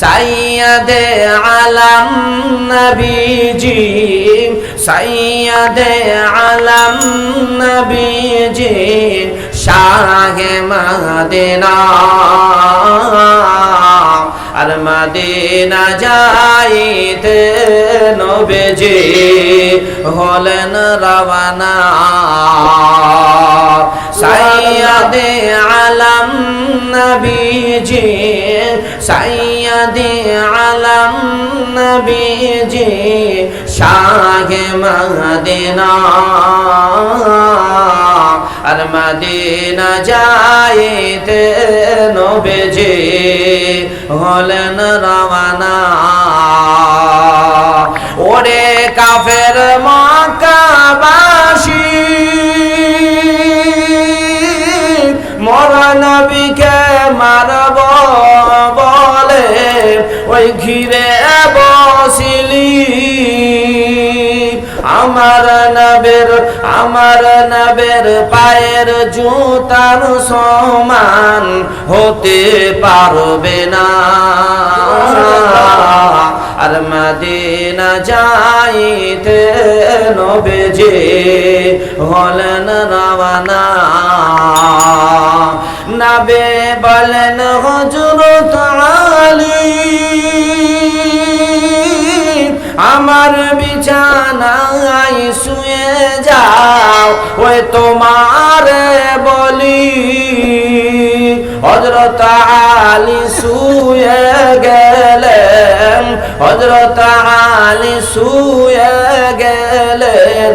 সাইয়াদে আলম নবীজি, সাইয়াদে আলম নবীজি, শাহে মদিনা। আর মদিনা যাইতে নবেজি হলেন রওয়ানা সাইয়াদে নবীজি সাইয়াদে আলম নবীজি শাহে মদিনা। আর মদিনা যাইতে নবীজি হলেন রওয়ানা। ঘিরে বসিলি। আমার নবের আমার নবের পায়ের জুতার সমান হতে পারবে না। আর মদিনা যাইতে নবেজে হলেন রওয়ানা নবে বলেন হজরত আলী। বিছানায় শুয়ে যাও, ওই তোমার বলি। হজরত আলী শুয়ে গেলেন হজরত আলী শুয়ে গেলেন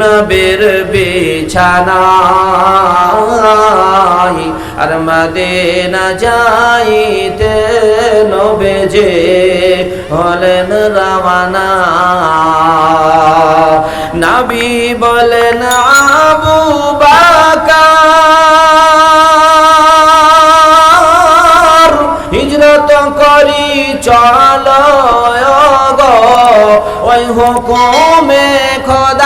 নবীর বিছানায়। আর মদিনা যাইতে নবেজে হলেন নবী বলেন আবু বাকার। হিজরত করি চল ওই হুকুমে খোদার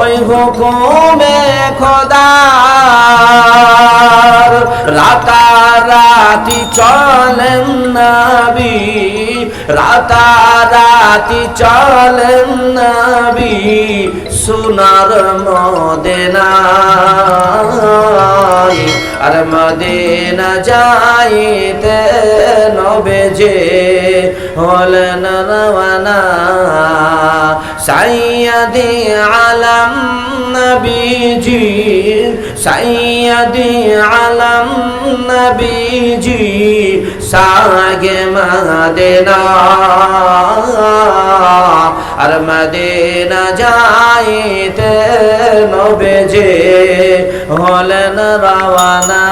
ওই হুকুমে খোদার রাতারাতি চলেন নবী, রাতারাতি চলেন নবী, সোনার মদেনায়। আর মদিনা যাইতে নবেজে হলেন সাইয়াদি আলম নবীজি সাইয়াদি আলম নবীজি সাগে মদিনা। আর মদিনা যাইতে নবেজে হলেন রওয়ানা।